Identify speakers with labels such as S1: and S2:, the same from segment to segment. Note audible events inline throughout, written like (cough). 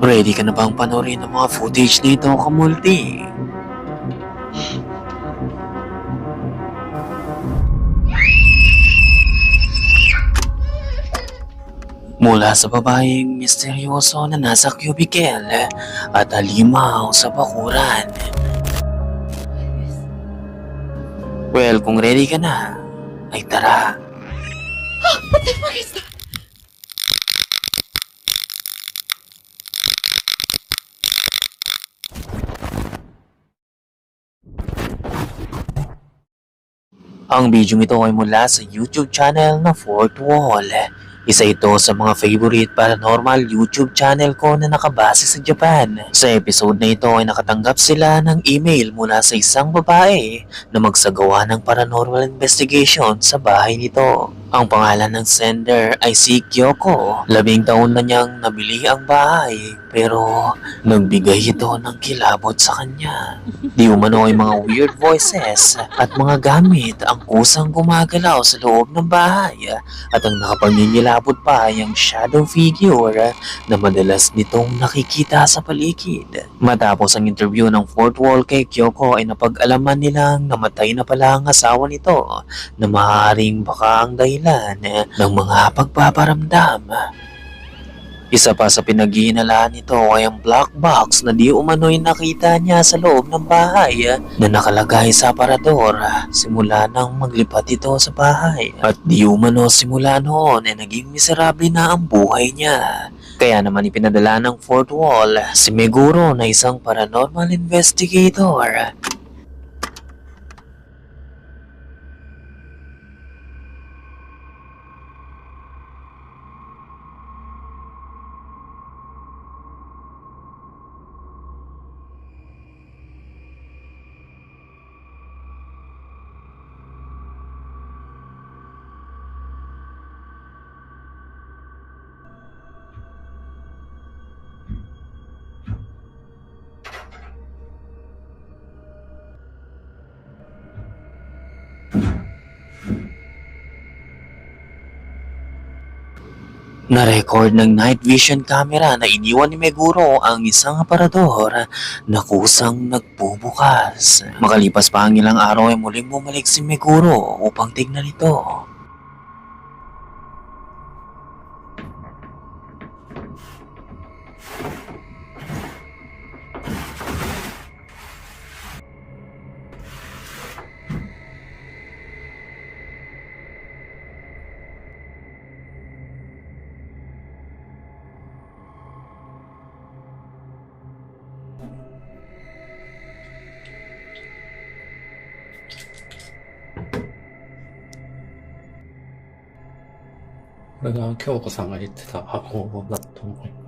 S1: Ready ka na bang panoorin ang mga footage nito, kamulti? Mula sa babaeng misteryoso na nasa cubicle at halimaw sa bakuran. Well, kung ready ka na, ay tara.
S2: What the fuck is that?
S1: Ang video ito ay mula sa YouTube channel na Fourth Wall. Isa ito sa mga favorite paranormal YouTube channel ko na nakabase sa Japan. Sa episode na ito ay nakatanggap sila ng email mula sa isang babae na magsagawa ng paranormal investigation sa bahay nito. Ang pangalan ng sender ay si Kyoko. Labing taon na niyang nabili ang bahay pero nagbigay ito ng kilabot sa kanya. Di umano ay mga weird voices at mga gamit ang kusang gumagalaw sa loob ng bahay at ang nakapanginilabot pa ay ang shadow figure na madalas nitong nakikita sa paligid. Matapos ang interview ng fourth wall kay Kyoko ay napag-alaman nilang namatay na pala ang asawa nito na maaaring baka ang dahilan ng mga pagpaparamdam. Isa pa sa pinag-iinalaan nito ay ang black box na di umano'y nakita niya sa loob ng bahay ah, na nakalagay sa aparador simula nang maglipat ito sa bahay. At di umano simula noon ay naging miserable na ang buhay niya. Kaya naman ipinadala ng fourth wall si Meguro na isang paranormal investigator. Na-record ng night vision camera na iniwan ni Meguro ang isang aparador na kusang nagbubukas. Makalipas pa ang ilang araw ay muling bumalik si Meguro upang tignan ito.
S3: これが京子さんが言ってた箱だと思う。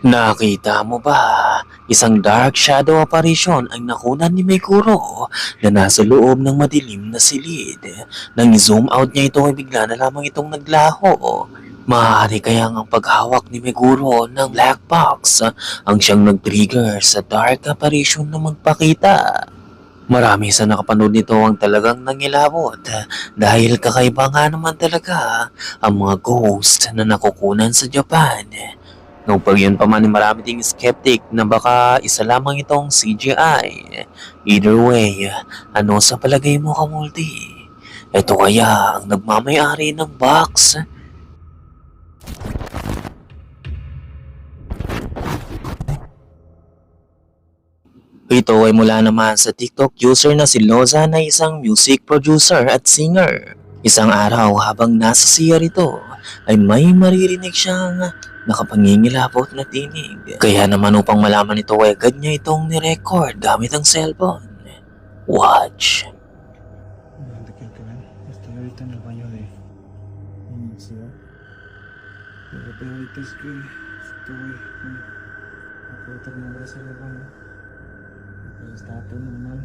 S1: Nakita mo ba? Isang dark shadow apparition ang nakunan ni Meguro na nasa loob ng madilim na silid. Nang zoom out niya ito ay bigla na lamang itong naglaho. Maaari kaya ang paghawak ni Meguro ng black box ang siyang nag-trigger sa dark apparition na magpakita. Marami sa nakapanood nito ang talagang nangilabot dahil kakaiba nga naman talaga ang mga ghost na nakukunan sa Japan. Nung pagyan pa man marami ding skeptic na baka isa lamang itong CGI. Either way, ano sa palagay mo kamulti? Ito kaya ang nagmamayari ng box? Ito ay mula naman sa TikTok user na si Loza na isang music producer at singer. Isang araw habang nasa CR ito ay may maririnig siyang nakapangingilabot na tinig. Kaya naman upang malaman ito ay agad niya itong nirecord gamit ang cellphone. Watch.
S4: ¿De qué creen? Estoy ahorita en el baño de universidad. Lo que pedo ahorita es que estoy. Bueno, acabo de terminar de hacer el baño. Y Pues estaba todo normal.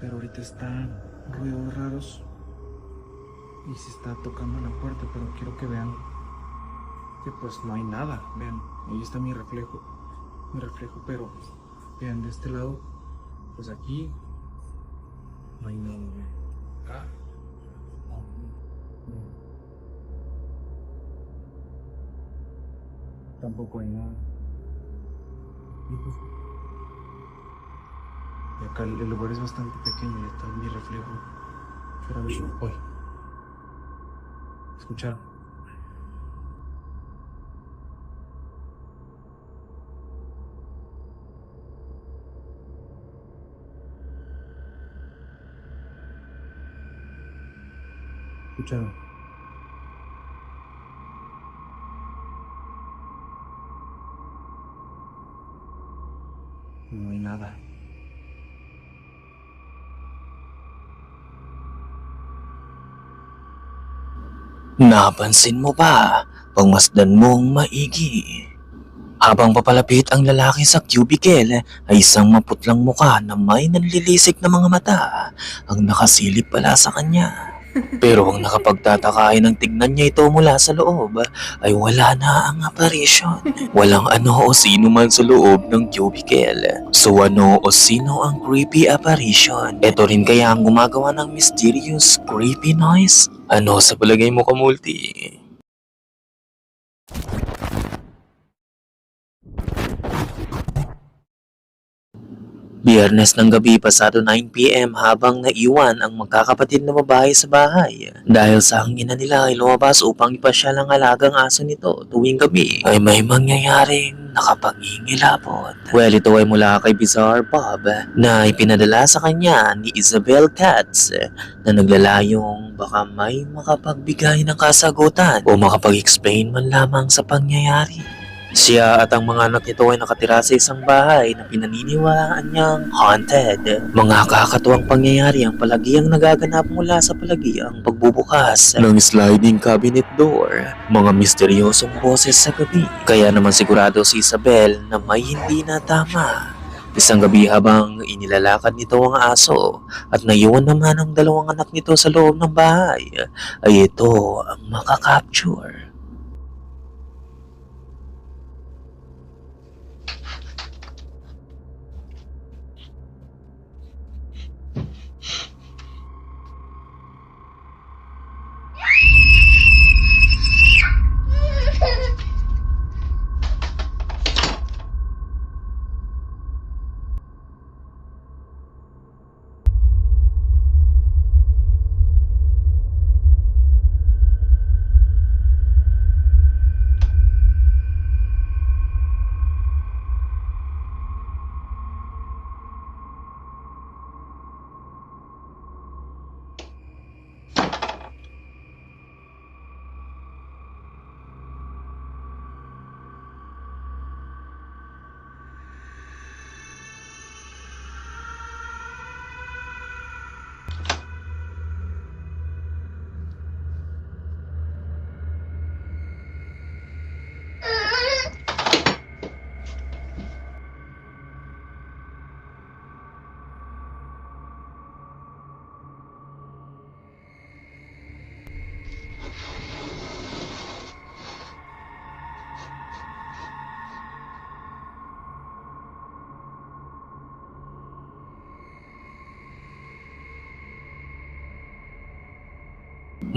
S4: Pero ahorita están ruidos raros. Y se está tocando la puerta, pero quiero que vean que pues no hay nada. Vean, ahí está mi reflejo. Mi reflejo, pero vean de este lado, pues aquí no hay nada. Acá. No. Tampoco hay nada. Y pues- y acá el, lugar es bastante pequeño y está mi reflejo. Pero. ¿Escucharon? ¿Escucharon? No hay nada.
S1: Napansin mo ba? Pangmasdan mong maigi. Habang papalapit ang lalaki sa cubicle ay isang maputlang muka na may nanlilisik na mga mata ang nakasilip pala sa kanya. Pero ang nakapagtataka ay nang tignan niya ito mula sa loob ay wala na ang apparition. Walang ano o sino man sa loob ng cubicle. So ano o sino ang creepy apparition? Ito rin kaya ang gumagawa ng mysterious creepy noise? Ano sa palagay mo kamulti? Biyernes ng gabi pasado 9pm habang naiwan ang magkakapatid na babae sa bahay. Dahil sa ang ina nila ay lumabas upang ipasyal ang alagang aso nito tuwing gabi ay may mangyayaring nakapangingilabot. Well, ito ay mula kay Bizarre Bob na ipinadala sa kanya ni Isabel Katz na naglalayong baka may makapagbigay ng kasagutan o makapag-explain man lamang sa pangyayari. Siya at ang mga anak nito ay nakatira sa isang bahay na pinaniniwalaan niyang haunted. Mga kakatuwang pangyayari ang palagi ang nagaganap mula sa palagi ang pagbubukas ng sliding cabinet door. Mga misteryosong boses sa gabi. Kaya naman sigurado si Isabel na may hindi na tama. Isang gabi habang inilalakad nito ang aso at naiwan naman ang dalawang anak nito sa loob ng bahay, ay ito ang makakapture.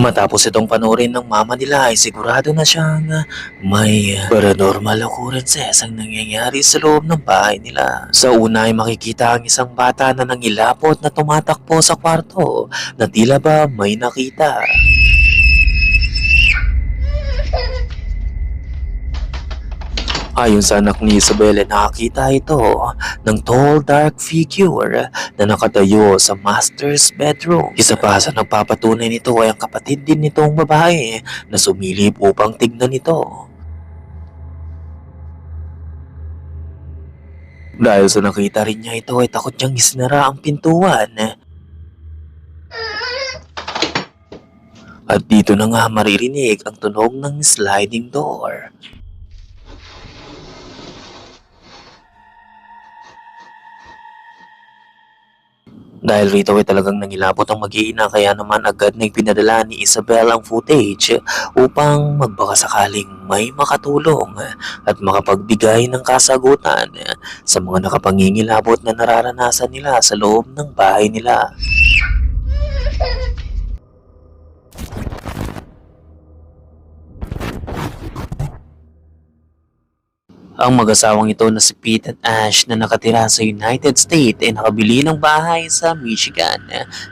S1: Matapos itong panoorin ng mama nila ay sigurado na siyang ah, may paranormal occurrences ang nangyayari sa loob ng bahay nila. Sa una ay makikita ang isang bata na nangilapot na tumatakbo sa kwarto na tila ba may nakita. Ayon sa anak ni Isabel, nakakita ito ng tall dark figure na nakatayo sa master's bedroom. Isa pa sa nagpapatunay nito ay ang kapatid din nitong babae na sumilip upang tignan ito. Dahil sa nakita rin niya ito ay takot niyang isinara ang pintuan. At dito na nga maririnig ang tunog ng sliding door. Dahil rito ay talagang nangilabot ang mag-iina kaya naman agad na ipinadala ni Isabel ang footage upang magbaka sakaling may makatulong at makapagbigay ng kasagutan sa mga nakapangingilabot na nararanasan nila sa loob ng bahay nila. Ang mag-asawang ito na si Pete at Ash na nakatira sa United States ay nakabili ng bahay sa Michigan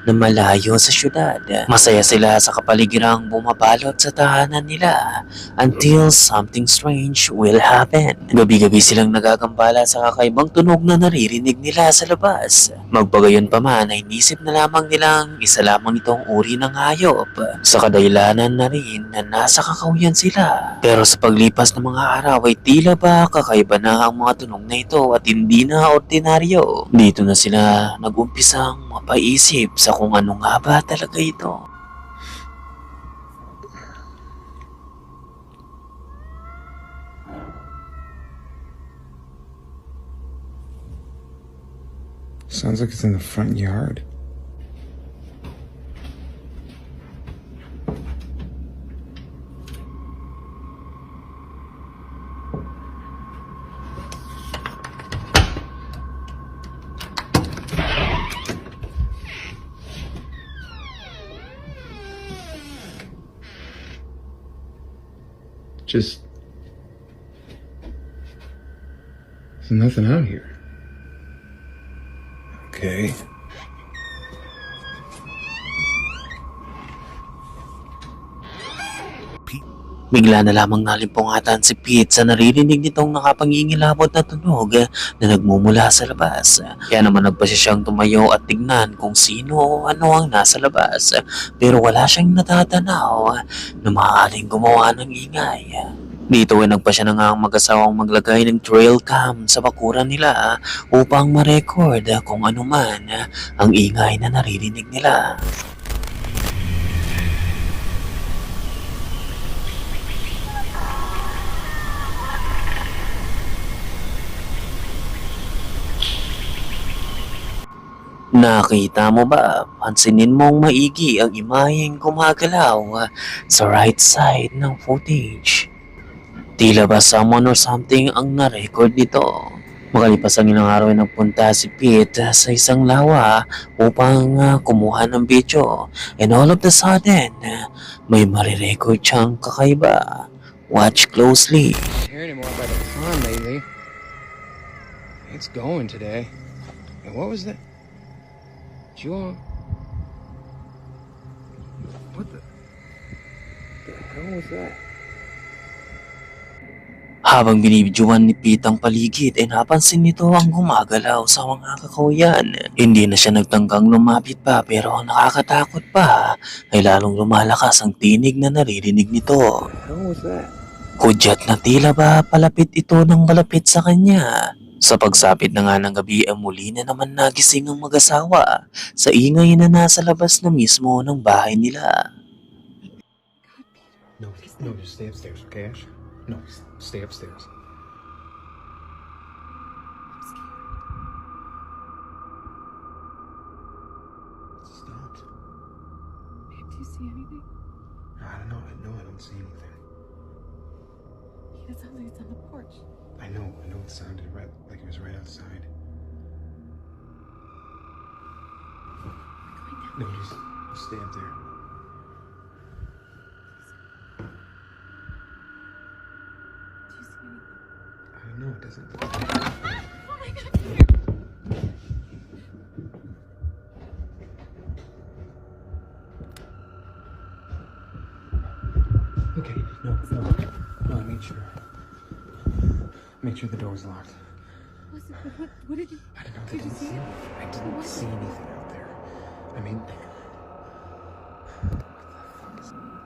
S1: na malayo sa syudad. Masaya sila sa kapaligirang bumabalot sa tahanan nila until something strange will happen. Gabi-gabi silang nagagambala sa kakaibang tunog na naririnig nila sa labas. Magbagayon pa man ay inisip na lamang nilang isa lamang itong uri ng hayop sa kadailanan na rin na nasa kakawian sila. Pero sa paglipas ng mga araw ay tila ba kakaiba na ang mga tunog na ito at hindi na ordinaryo. Dito na sila nag-umpisang mapaisip sa kung ano nga ba talaga ito.
S4: Sounds like it's in the front yard. Just. There's nothing out here. Okay.
S1: Bigla na lamang nalimpungatan si Pete sa naririnig nitong nakapangingilabot na tunog na nagmumula sa labas. Kaya naman nagpasya siyang tumayo at tignan kung sino o ano ang nasa labas. Pero wala siyang natatanaw na maaaring gumawa ng ingay. Dito ay nagpasya na nga ang mag-asawang maglagay ng trail cam sa bakuran nila upang ma-record kung ano man ang ingay na naririnig nila. Nakita mo ba? Pansinin mong maigi ang imaheng gumagalaw ah, sa right side ng footage. Tila ba someone or something ang na-record nito? Makalipas ang ilang araw ay nagpunta si Pete sa isang lawa upang ah, kumuha ng video. And all of the sudden, ah, may marirecord siyang kakaiba. Watch closely.
S5: hear anymore about the pond lately. It's going today. And what was that? All... What the... The hell was that?
S1: Habang binibidyoan ni Pete ang paligid ay napansin nito ang gumagalaw sa mga kakawayan. Hindi na siya nagtanggang lumapit pa pero ang nakakatakot pa ay lalong lumalakas ang tinig na naririnig nito. Hudyat na tila ba palapit ito ng malapit sa kanya. Sa pagsapit na nga ng gabi ay muli na naman nagising ang mag-asawa sa ingay na nasa labas na mismo ng bahay nila.
S3: No, no, just stay upstairs, okay, Ash? No, stay upstairs.
S4: Stopped.
S2: Babe, do you see anything?
S4: I don't know. I know I don't see anything.
S2: It sounds like it's on the porch.
S4: I know. I know it sounded right right outside. No, just, stay up there. I know. It doesn't. Okay. No, no. No, I made sure.
S3: Make sure the door's locked.
S2: What, what did you?
S3: I don't know.
S2: Did you
S3: didn't
S2: see it?
S3: I didn't
S2: was
S3: see anything out there. I mean,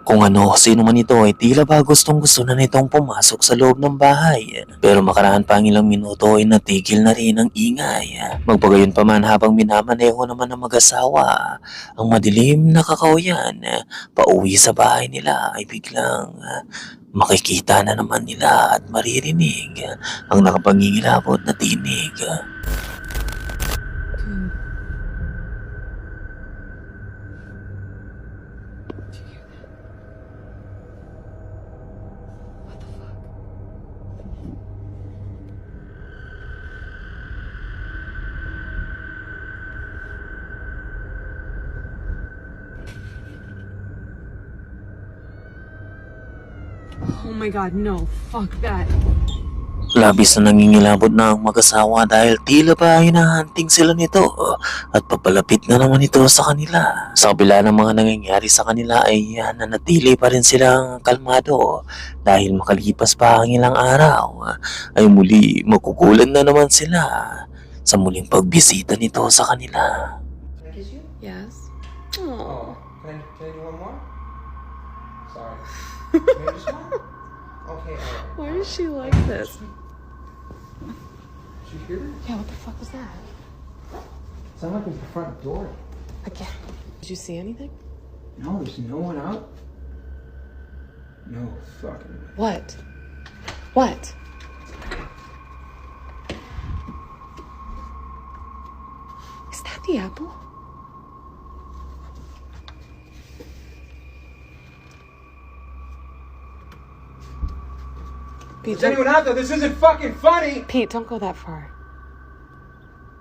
S1: Kung ano, sino man ito ay tila ba gustong gusto na nitong pumasok sa loob ng bahay. Pero makaraan pa ang ilang minuto ay natigil na rin ang ingay. Magpagayon pa man habang minamaneho naman ng mag-asawa, ang madilim na kakauyan, pauwi sa bahay nila ay biglang makikita na naman nila at maririnig ang nakapangingilabot na tinig.
S2: Oh my god, no. Fuck that.
S1: Labis na nangingilabot na ang mag-asawa dahil tila ba hinahunting sila nito at papalapit na naman ito sa kanila. Sa kabila ng mga nangyayari sa kanila ay nanatili pa rin silang kalmado dahil makalipas pa ang ilang araw ay muli makukulan na naman sila sa muling pagbisita nito sa kanila.
S2: Yes.
S3: Oh, can I, can I do one more? Sorry. (laughs)
S2: Why is she like this?
S3: Did you hear it?
S2: Yeah, what the fuck was that?
S3: Sounded like it was the front door.
S2: Again. Did you see anything?
S3: No, there's no one out. No fucking way.
S2: What? What? Is that the apple? Pete,
S3: Is
S2: don't,
S3: anyone out there? This isn't fucking funny!
S2: Pete, don't go that far.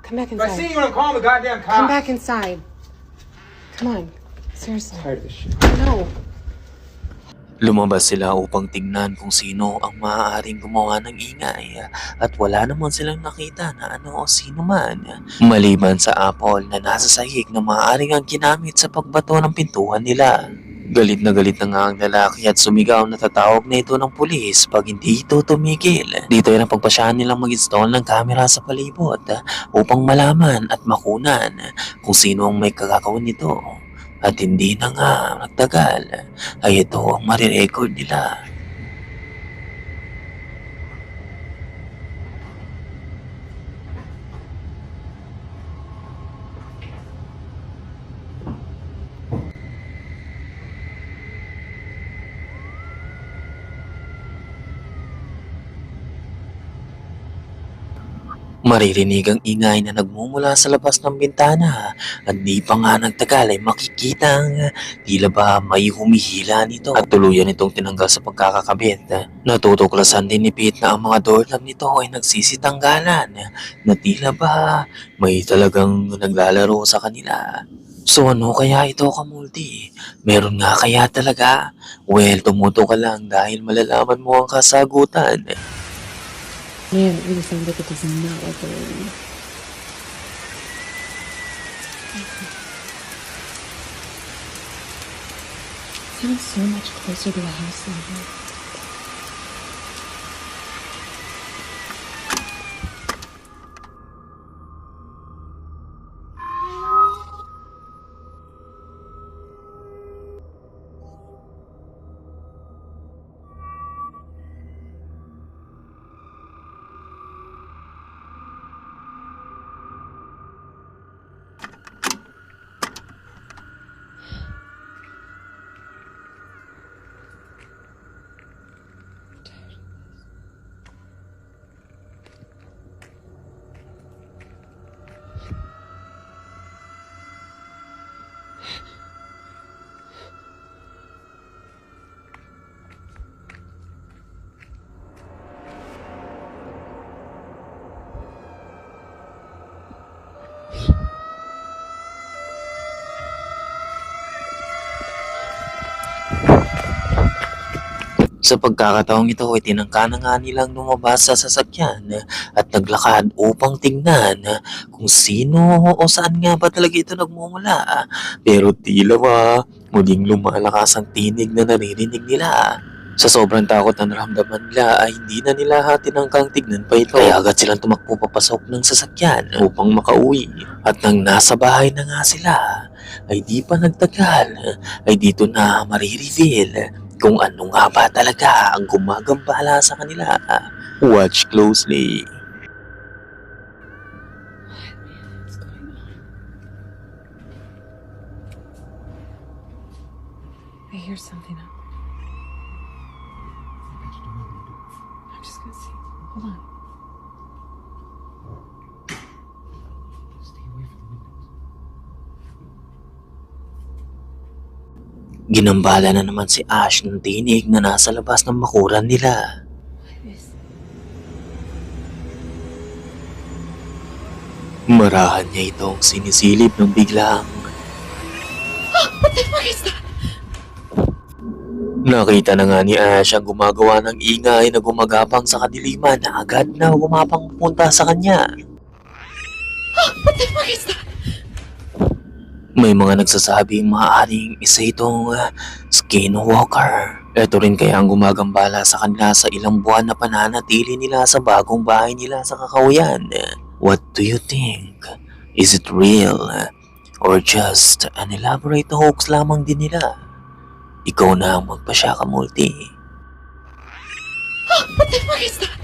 S2: Come back
S3: If I see
S2: inside.
S3: you, I'm calling the goddamn cops.
S2: Come back inside. Come on. Seriously.
S3: tired of this shit.
S2: No.
S1: Lumabas sila upang tingnan kung sino ang maaaring gumawa ng ingay at wala naman silang nakita na ano o sino man. Maliban sa apple na nasa sahig na maaaring ang ginamit sa pagbato ng pintuan nila. Galit na galit na nga ang lalaki at sumigaw na tatawag na ito ng pulis pag hindi ito tumigil. Dito ay napagpasyahan nilang mag-install ng camera sa palibot upang malaman at makunan kung sino ang may kagagawan nito. At hindi na nga nagtagal ay ito ang marirecord nila. Maririnig ang ingay na nagmumula sa labas ng bintana at di pa nga nagtagal ay makikita ang tila ba may humihila nito at tuluyan itong tinanggal sa pagkakakabit. Natutuklasan din ni Pete na ang mga doorknob nito ay nagsisitanggalan na tila ba may talagang naglalaro sa kanila. So ano kaya ito kamulti? Meron nga kaya talaga? Well, tumuto ka lang dahil malalaman mo ang kasagutan.
S2: Man, it really sounds like it does not like the rain. Sounds so much closer to the house than here.
S1: Sa pagkakataong ito ay tinangka na nga nilang lumabas sa sasakyan at naglakad upang tingnan kung sino o saan nga ba talaga ito nagmumula. Pero tila ba muling lumalakas ang tinig na naririnig nila. Sa sobrang takot na naramdaman nila ay hindi na nila hatinangkang tignan pa ito. Kaya agad silang tumakbo papasok ng sasakyan upang makauwi. At nang nasa bahay na nga sila, ay di pa nagtagal, ay dito na marireveal kung ano nga ba talaga ang gumagambala sa kanila. Watch closely.
S2: I hear something up. I'm just gonna see. Hold on.
S1: Ginambala na naman si Ash ng tinig na nasa labas ng makuran nila. Marahan niya itong sinisilip ng biglang
S2: What the fuck is that?
S1: Nakita na nga ni Ash ang gumagawa ng ingay na gumagapang sa kadiliman na agad na gumapang punta sa kanya.
S2: What the fuck is that?
S1: May mga nagsasabing maaaring isa itong uh, skinwalker. Ito rin kaya ang gumagambala sa kanila sa ilang buwan na pananatili nila sa bagong bahay nila sa kakawayan. What do you think? Is it real? Or just an elaborate hoax lamang din nila? Ikaw na ang magpasya ka multi.
S2: What the fuck is that?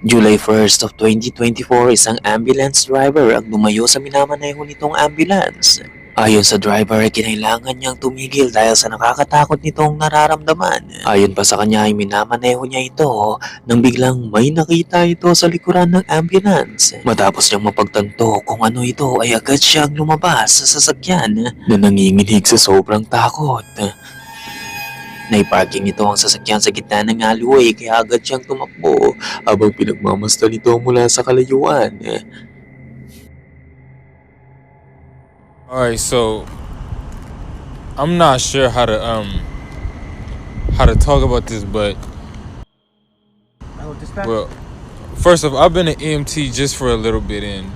S1: July 1st of 2024, isang ambulance driver ang lumayo sa minamaneho nitong ambulance. Ayon sa driver, kinailangan niyang tumigil dahil sa nakakatakot nitong nararamdaman. Ayon pa sa kanya ay minamaneho niya ito nang biglang may nakita ito sa likuran ng ambulance. Matapos niyang mapagtanto kung ano ito ay agad siyang lumabas sa sasakyan na nanginginig sa sobrang takot. Naiparking nito ang sasakyan sa gitna ng alleyway kaya agad siyang tumakbo habang pinagmamasdan ito mula sa kalayuan.
S6: Alright, so I'm not sure how to um how to talk about this, but well, first off, I've been an EMT just for a little bit, and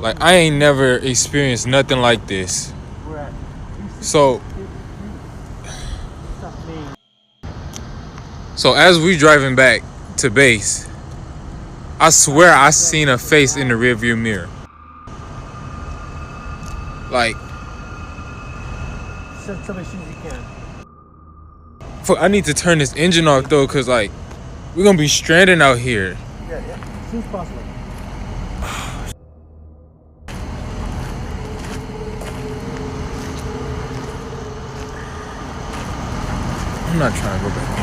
S6: like I ain't never experienced nothing like this. So. So as we driving back to base, I swear I seen a face in the rearview mirror. Like
S4: Send somebody as soon as you can.
S6: fuck, I need to turn this engine off though, cause like we're gonna be stranded out here.
S4: Yeah, yeah. As soon as possible.
S6: I'm not trying to go back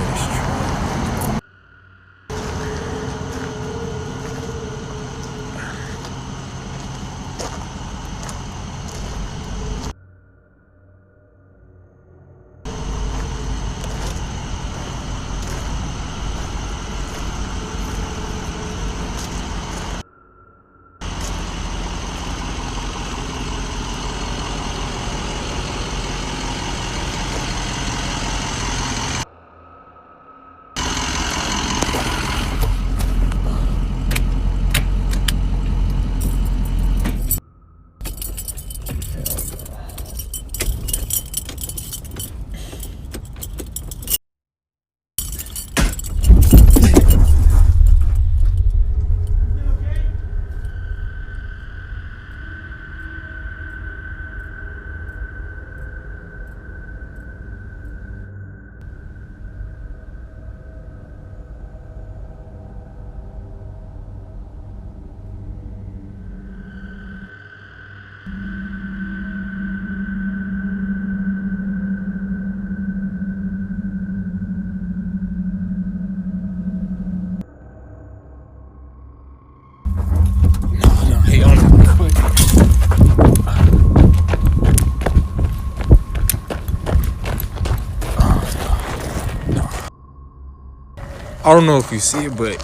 S6: I don't know if you see it, but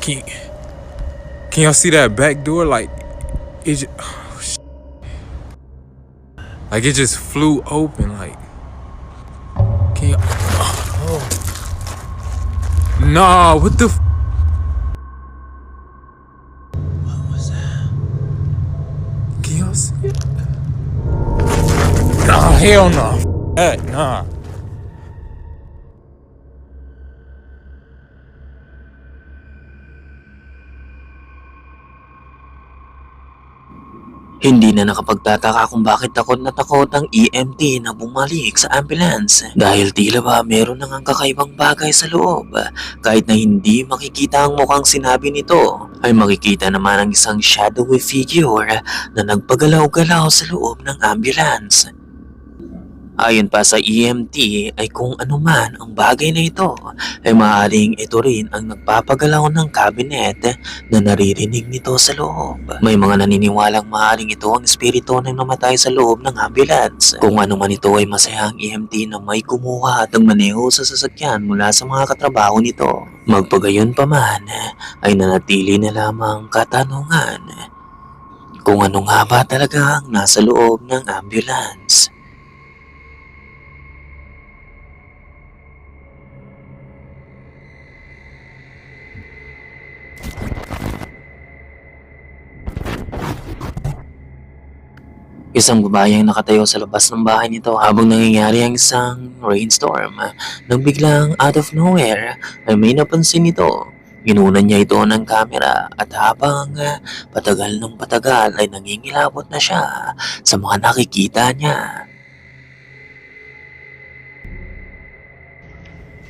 S6: can can y'all see that back door? Like it, just, (sighs) oh, like it just flew open. Like can you? Oh. Nah, what the? F- what was that? Can y'all see it? Nah, hell no. That, nah.
S1: Hindi na nakapagtataka kung bakit takot na takot ang EMT na bumalik sa ambulance dahil tila ba meron nang kakaibang bagay sa loob. Kahit na hindi makikita ang mukhang sinabi nito, ay makikita naman ang isang shadowy figure na nagpagalaw-galaw sa loob ng ambulance. Ayon pa sa EMT ay kung ano man ang bagay na ito ay maaaring ito rin ang nagpapagalaw ng cabinet na naririnig nito sa loob. May mga naniniwalang maaaring ito ang espiritu ng namatay sa loob ng ambulance. Kung ano man ito ay masayang EMT na may kumuha at ang maneho sa sasakyan mula sa mga katrabaho nito. Magpagayon pa man ay nanatili na lamang katanungan kung ano nga ba talaga ang nasa loob ng ambulance. Isang babayang nakatayo sa labas ng bahay nito habang nangyayari ang isang rainstorm. Nang biglang out of nowhere ay may napansin nito. Inunan niya ito ng kamera at habang patagal ng patagal ay nangingilabot na siya sa mga nakikita niya.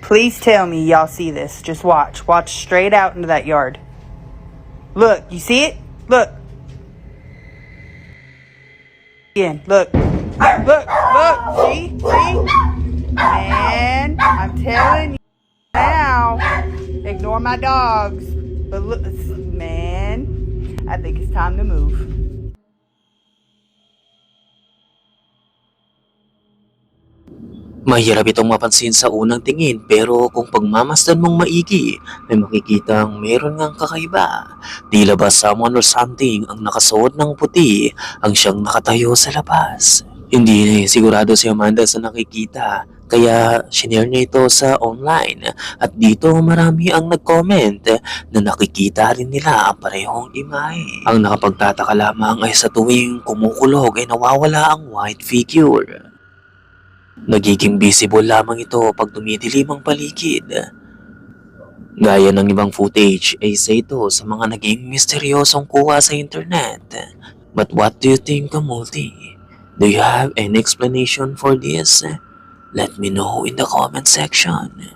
S7: Please tell me y'all see this. Just watch. Watch straight out into that yard. Look, you see it? Look. Again, look. Look, look. See? See? Man, I'm telling you now. Ignore my dogs. But look, man, I think it's time to move.
S1: Mahirap itong mapansin sa unang tingin pero kung pagmamasdan mong maigi ay makikita ang meron ngang kakaiba. Tila ba someone or something ang nakasuot ng puti ang siyang nakatayo sa labas. Hindi sigurado si Amanda sa nakikita kaya shinare niya ito sa online at dito marami ang nag-comment na nakikita rin nila ang parehong imahe. Ang nakapagtataka lamang ay sa tuwing kumukulog ay nawawala ang white figure. Nagiging visible lamang ito pag dumidilim ang paligid. Gaya ng ibang footage ay isa ito sa mga naging misteryosong kuha sa internet. But what do you think, Kamulti? Do you have any explanation for this? Let me know in the comment section.